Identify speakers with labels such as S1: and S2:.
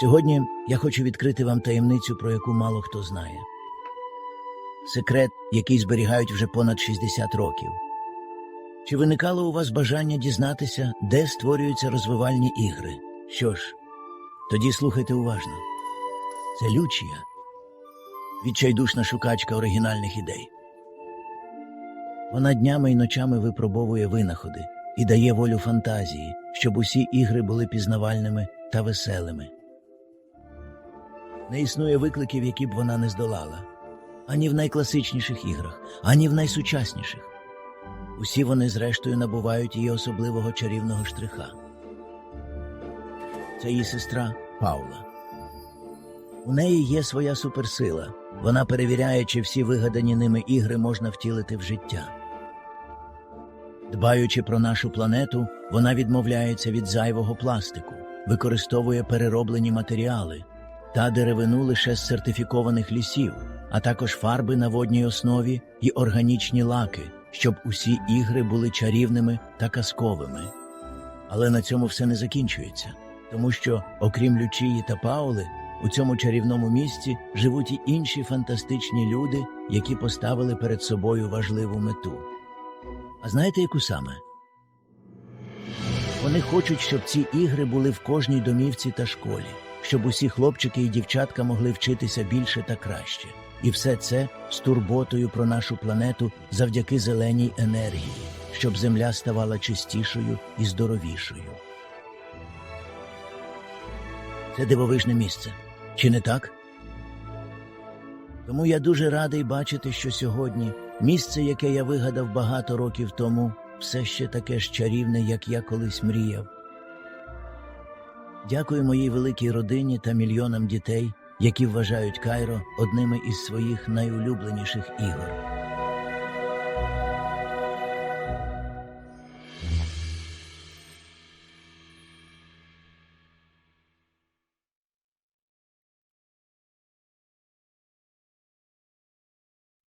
S1: Сьогодні я хочу відкрити вам таємницю, про яку мало хто знає. Секрет, який зберігають вже понад 60 років. Чи виникало у вас бажання дізнатися, де створюються розвивальні ігри? Що ж, тоді слухайте уважно. Це Лючія, відчайдушна шукачка оригінальних ідей. Вона днями і ночами випробовує винаходи і дає волю фантазії, щоб усі ігри були пізнавальними та веселими. Не існує викликів, які б вона не здолала. Ані в найкласичніших іграх, ані в найсучасніших. Усі вони, зрештою, набувають її особливого чарівного штриха. Це її сестра Паула. У неї є своя суперсила. Вона перевіряє, чи всі вигадані ними ігри можна втілити в життя. Дбаючи про нашу планету, вона відмовляється від зайвого пластику, використовує перероблені матеріали та деревину лише з сертифікованих лісів, а також фарби на водній основі і органічні лаки, щоб усі ігри були чарівними та казковими. Але на цьому все не закінчується, тому що, окрім Лючії та Паули, у цьому чарівному місці живуть і інші фантастичні люди, які поставили перед собою важливу мету. А знаєте, яку саме? Вони хочуть, щоб ці ігри були в кожній домівці та школі, щоб усі хлопчики і дівчатка могли вчитися більше та краще. І все це з турботою про нашу планету завдяки зеленій енергії, щоб земля ставала чистішою і здоровішою. Це дивовижне місце. Чи не так? Тому я дуже радий бачити, що сьогодні місце, яке я вигадав багато років тому, все ще таке ж чарівне, як я колись мріяв. Дякую моїй великій родині та мільйонам дітей, які вважають Кайро одними із своїх найулюбленіших ігор.